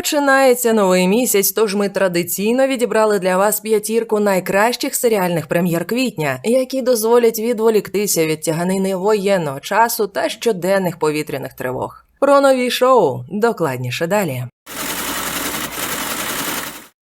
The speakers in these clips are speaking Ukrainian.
Починається новий місяць, тож ми традиційно відібрали для вас п'ятірку найкращих серіальних прем'єр квітня, які дозволять відволіктися від тяганини воєнного часу та щоденних повітряних тривог. Про нові шоу докладніше далі.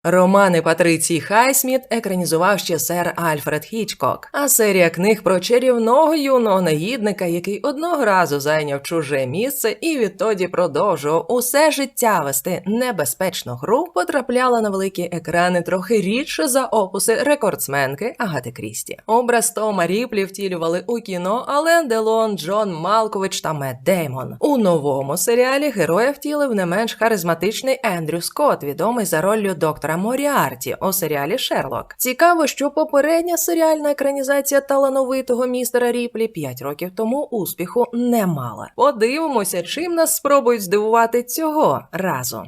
Романи Патриції Хайсміт екранізував ще сер Альфред Хічкок, а серія книг про чарівного юного негідника, який одного разу зайняв чуже місце і відтоді продовжував усе життя вести небезпечну гру, потрапляла на великі екрани трохи рідше за опуси рекордсменки Агати Крісті. Образ Тома Ріплі втілювали у кіно Ален Делон, Джон Малкович та Мет Деймон. У новому серіалі героя втілив не менш харизматичний Ендрю Скотт, відомий за роллю доктора Моріарті у серіалі Шерлок. Цікаво, що попередня серіальна екранізація талановитого містера Ріплі 5 років тому успіху не мала. Подивимося, чим нас спробують здивувати цього разу.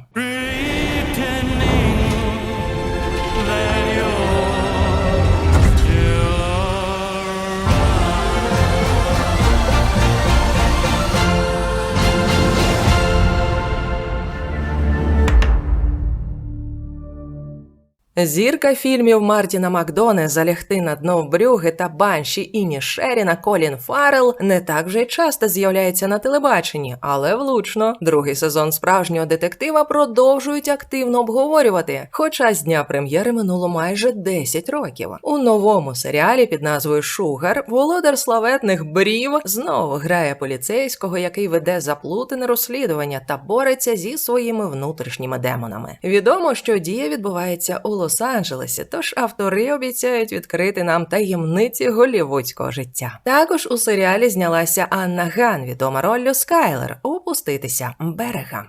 Зірка фільмів Мартіна Макдоне залягти на дно брюги та банші Іні Шеріна Колін Фаррелл не так вже й часто з'являється на телебаченні, але влучно. Другий сезон справжнього детектива продовжують активно обговорювати. Хоча з дня прем'єри минуло майже 10 років. У новому серіалі під назвою Шугар володар славетних брів знову грає поліцейського, який веде заплутане розслідування та бореться зі своїми внутрішніми демонами. Відомо, що дія відбувається у Лос-Анджелесі, тож автори обіцяють відкрити нам таємниці голівудського життя. Також у серіалі знялася Анна Ган, відома роллю Скайлер Упуститися берега.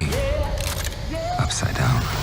Upside down.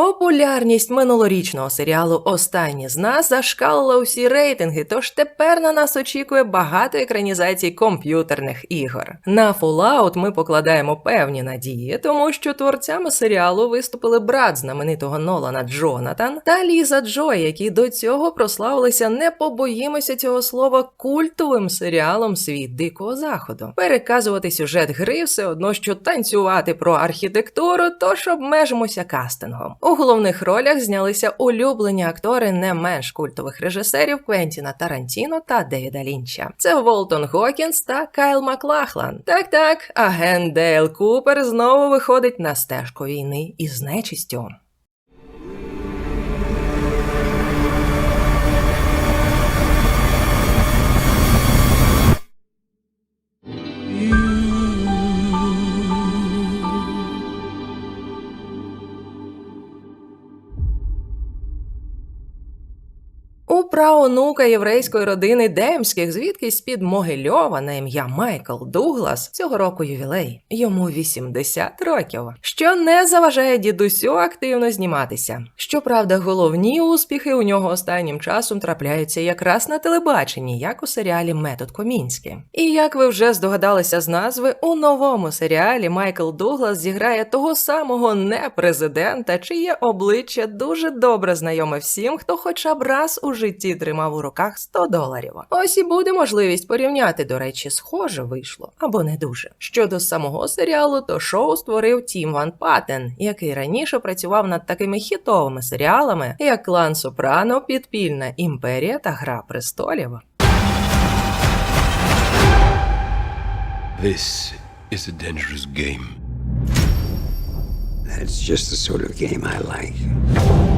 Популярність минулорічного серіалу Останні з нас зашкалила усі рейтинги, тож тепер на нас очікує багато екранізацій комп'ютерних ігор. На Fallout ми покладаємо певні надії, тому що творцями серіалу виступили брат знаменитого Нолана Джонатан та Ліза Джой, які до цього прославилися не побоїмося цього слова культовим серіалом Світ Дикого Заходу. Переказувати сюжет гри все одно, що танцювати про архітектуру, тож обмежимося кастингом. У головних ролях знялися улюблені актори не менш культових режисерів Квентіна Тарантіно та Девіда Лінча. Це Волтон Гокінс та Кайл Маклахлан. Так, так, агент Дейл Купер знову виходить на стежку війни із нечистю. Праонука єврейської родини Демських, звідки з-під Могильова на ім'я Майкл Дуглас, цього року ювілей, йому 80 років, що не заважає дідусю активно зніматися. Щоправда, головні успіхи у нього останнім часом трапляються якраз на телебаченні, як у серіалі Метод Комінський. І як ви вже здогадалися з назви, у новому серіалі Майкл Дуглас зіграє того самого не президента, чиє обличчя дуже добре знайоме всім, хто хоча б раз у житті тримав у руках 100 доларів. Ось і буде можливість порівняти, до речі, схоже вийшло або не дуже. Щодо самого серіалу, то шоу створив Тім Ван Патен, який раніше працював над такими хітовими серіалами, як Клан Сопрано, Підпільна імперія та Гра престолів. This is a dangerous game. That's just the sort of game I like.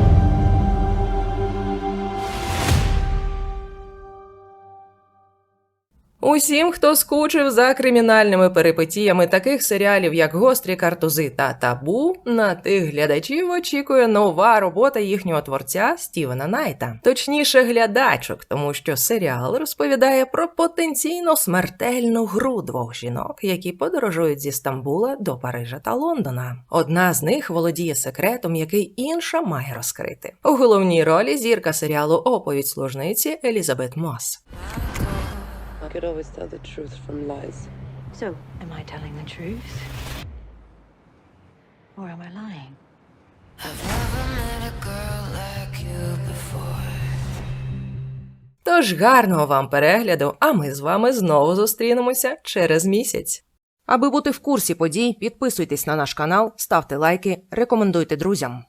Усім, хто скучив за кримінальними перипетіями таких серіалів, як Гострі картузи та табу, на тих глядачів очікує нова робота їхнього творця Стівена Найта, точніше, глядачок, тому що серіал розповідає про потенційно смертельну гру двох жінок, які подорожують зі Стамбула до Парижа та Лондона. Одна з них володіє секретом, який інша має розкрити. У головній ролі зірка серіалу Оповідь служниці Елізабет Мос. Could always tell the truth from lies. So, am I telling the truth? Or am I lying? Тож гарного вам перегляду, а ми з вами знову зустрінемося через місяць. Аби бути в курсі подій, підписуйтесь на наш канал, ставте лайки, рекомендуйте друзям.